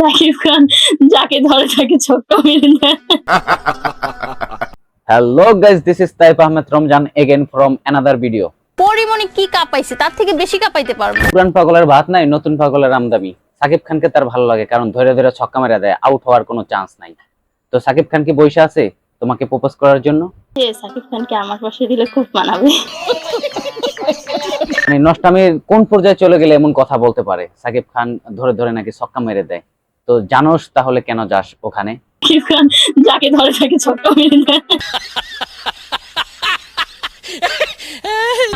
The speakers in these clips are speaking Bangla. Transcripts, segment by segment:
সাকিব খান যাকে ধরে তাকে ছোট্ট মেরে দেয় hello guys this is Taif Ahmed Ramzan again from another video Porimoni কি কাঁপাইছে? তার থেকে বেশি কাঁপাইতে পারব। পুরান পাগলের ভাত নাই নতুন পাগলের আমদামি সাকিব খানকে তার ভালো লাগে কারণ ধরে ধরে ছক্কা মেরে দেয় আউট হওয়ার কোনো চান্স নাই। তো সাকিব খান কি বসে আছে তোমাকে প্রপোজ করার জন্য? সাকিব খানকে আমার পাশে দিলে খুব মানাবে। মানে নষ্টামির কোন পর্যায়ে চলে গেলে এমন কথা বলতে পারে? সাকিব খান ধরে ধরে নাকি ছক্কা মেরে দেয়। তো জানোস তাহলে কেন যাস ওখানে? যাকে ধরে তাকে মেরে দেয়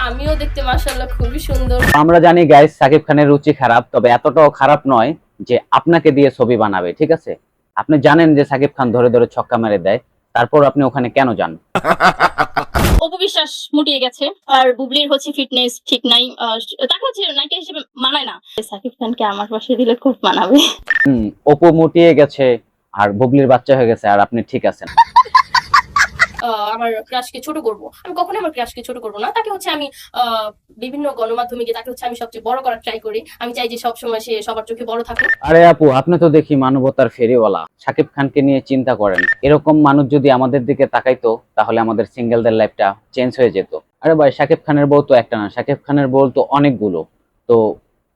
আমিও দেখতে মাশাআল্লাহ খুবই সুন্দর। আমরা জানি গাইস সাকিব খানের রুচি খারাপ তবে এতটাও খারাপ নয় যে আপনাকে দিয়ে ছবি বানাবে ঠিক আছে? আপনি জানেন যে সাকিব খান ধরে ধরে ছক্কা মেরে দেয় তারপর আপনি ওখানে কেন যান? অপু বিশ্বাস মুটিয়ে গেছে। আর বুবলির হচ্ছে ফিটনেস ঠিক নাই তাকে হচ্ছে নায়িকা হিসেবে মানায় না। সাকিব খানকে আমার পাশে দিলে খুব মানাবে। অপু মুটিয়ে গেছে আর বুবলির বাচ্চা হয়ে গেছে আর আপনি ঠিক আছেন। আমার ক্রাশকে ছোট করব। আমি কখনোই আমার ক্রাশকে ছোট করব না। তাকে হচ্ছে আমি বিভিন্ন গণমাধ্যমে গিয়ে তাকে হচ্ছে আমি সবচেয়ে বড় করার ট্রাই করি। আমি চাই যে সবসময় সে সবার চোখে বড় থাকুক। আরে আপু, আপনি তো দেখি মানবতার ফেরিওয়ালা। সাকিব খানকে নিয়ে চিন্তা করেন। এরকম মানুষ যদি আমাদের দিকে তাকাইতো, তাহলে আমাদের সিঙ্গেলদের লাইফটা চেঞ্জ হয়ে যেত। আরে ভাই, সাকিব খানের বউ তো একটা না। সাকিব খানের বউ তো অনেকগুলো। তো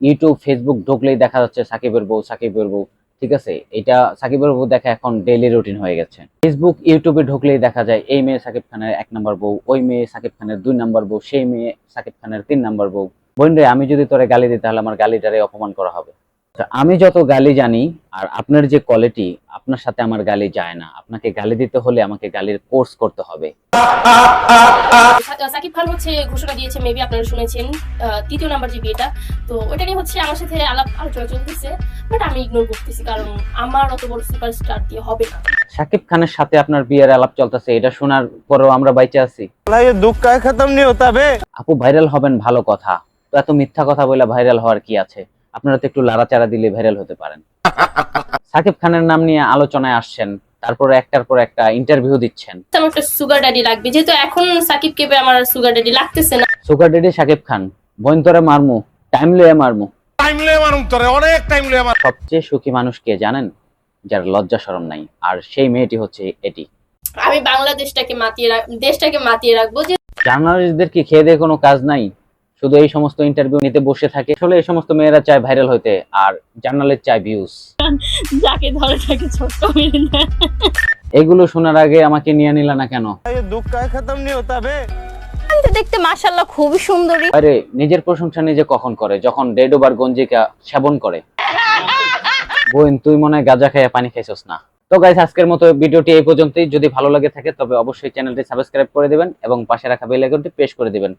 ইউটিউব ফেসবুক ঢুকলেই দেখা যাচ্ছে সাকিবের বউ সাকিবের বউ। ঠিক আছে? এটা সাকিবের বউ দেখা এখন ডেইলি রুটিন হয়ে গেছে। ফেসবুক ইউটিউবে ঢুকলেই দেখা যায়, এই মেয়ে সাকিব খানের এক নম্বর বউ, ওই মেয়ে সাকিব খানের দুই নম্বর বউ, সেই মেয়ে সাকিব খানের তিন নম্বর বউ। বোন রে, আমি যদি তোরে গালি দিই তাহলে আমার গালিটারে অপমান করা হবে। তা আমি যত গালি জানি আর আপনার যে কোয়ালিটি আপনার সাথে আমার গালি যায় না। আপনাকে গালি দিতে হলে আমাকে গালির কোর্স করতে হবে। সাকিব খান হচ্ছে ঘোষণা দিয়েছে মেবি আপনারা শুনেছেন তৃতীয় নাম্বার যে বিয়েটা। তো ওইটা নিয়ে হচ্ছে আমার সাথে আলাপ আলোচনা চলতেছে। বাট আমি ইগনোর করতেছি কারণ আমার অত বড় সুপারস্টার দিয়ে হবে না। শাকিব খানের সাথে আপনার বিয়ের আলাপ চলতেছে এটা শোনার পরেও আমরা বাইচে আছি। আপু ভাইরাল হবেন ভালো কথা। তো এত মিথ্যা কথা বলে ভাইরাল হওয়ার কি আছে? আপনারা তো একটু লাড়াচাড়া দিলে ভাইরাল হতে পারেন। সাকিব খানের নাম নিয়ে আলোচনায় আসছেন তারপরে একটার পর একটা ইন্টারভিউ দিচ্ছেন। সুগার ড্যাডি লাগবে যেহেতু এখন সাকিব কেবে আমার সুগার ড্যাডি লাগতেছে না। সুগার ড্যাডি সাকিব খান বইন্তরে মারমু টাইমলে মারমু। টাইম লাগে মানুষ অনেক টাইম লাগে সবচেয়ে সুখী মানুষ কে জানেন? যার লজ্জা শরম নাই। আর সেই মেয়েটি হচ্ছে এটি। আমি বাংলাদেশটাকে মাতিয়ে দেশটাকে মাতিয়ে রাখব যে জার্নালিস্টদের খেয়ে দিয়ে কোনো কাজ নাই? শুধু এই সমস্ত ইন্টারভিউ নিতে বসে থাকে। আসলে এই সমস্ত মেয়েরা চায় ভাইরাল হইতে আর জার্নালের চায় ভিউজ যাকে ধরে থাকে ছোট্ট এগুলো শোনার আগে আমাকে নিয়ে নিলা না কেন? দুঃখ খতম নিয়ে হতাবে কিন্তু দেখতে মাশাআল্লাহ খুব সুন্দরী। আরে, নিজের প্রশংসা নিজে কখন করে? যখন ডেড ওভার গঞ্জিকা সেবন করে। বোন, তুই মনে হয় গাঁজা খাইয়া পানি খাইছস না। তো গাইস আজকের মতো ভিডিওটি এই পর্যন্তই। যদি ভালো লাগে থাকে, তবে অবশ্যই চ্যানেলটি সাবস্ক্রাইব করে দিবেন এবং পাশে রাখা বেল আইকনটি প্রেস করে দিবেন।